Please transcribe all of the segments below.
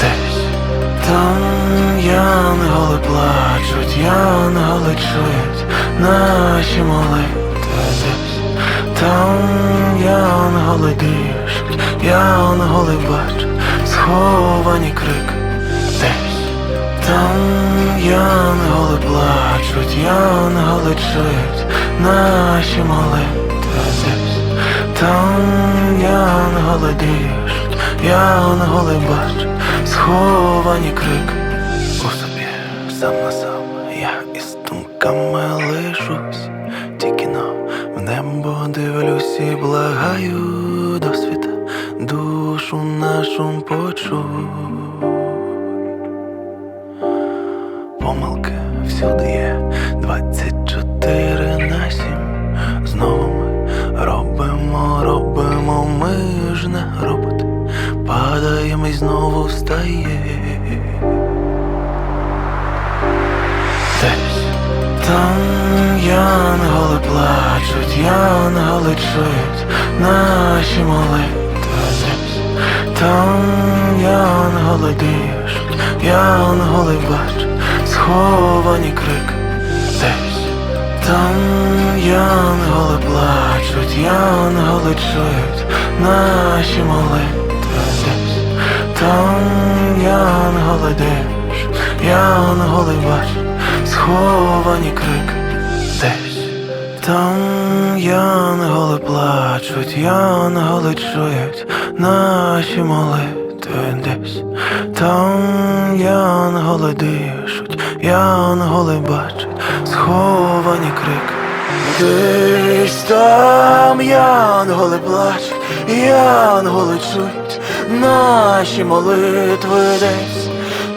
Десь. Там янголи плачуть, янголи чують наші молитви десь. Там янголи дишуть, янголи бачать сховані крик. Десь. Там янголи плачуть, янголи чують наші молитви десь. Там янголи дишуть, янголи бачать сховані крик. У собі сам на сам я із думками лишусь, тільки но в небо дивлюсь і благаю до душу нашу почуй. Помилки всюди є 24 на 7 Знову ми робимо, робимо, ми ж не роботи Падаємо і знову встає Десь. Там янголи плачуть, янголи чують наші молитви. Десь. Там янголи дишуть, янголи бачать сховані крик десь. Там янголи плачуть, янголи чують наші молитви там янголи дишуть, янголи бачать сховані крик десь там янголи плачуть, янголи чують наші молитви десь там янголи дишуть, янголи бачать сховані крик. Десь там янголи плачуть, янголи чують наші молитви десь.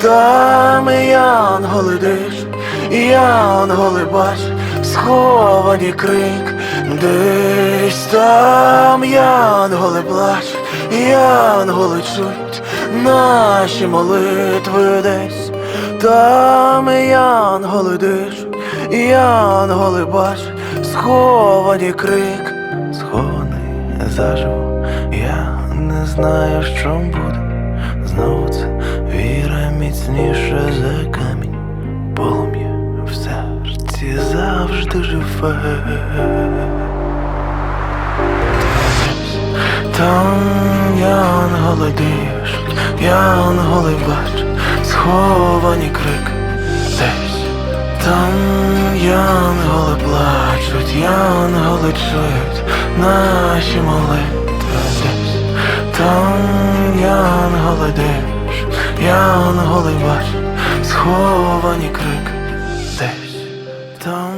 Там янголи дишуть, янголи бачать сховані крик, десь там янголи плачуть, янголи чують наші молитви десь, там янголи дишуть, янголи бачать сховані крик, схований заживо, я не знаю, що буде. Знову це віра міцніше за камінь, полум'я в серці завжди живе. Там янголи дишуть, янголи бачать сховані крик. Десь. Там пишуть, янголи чують наші молитви десь Там янголи анголи диш, і бачать сховані крик десь там.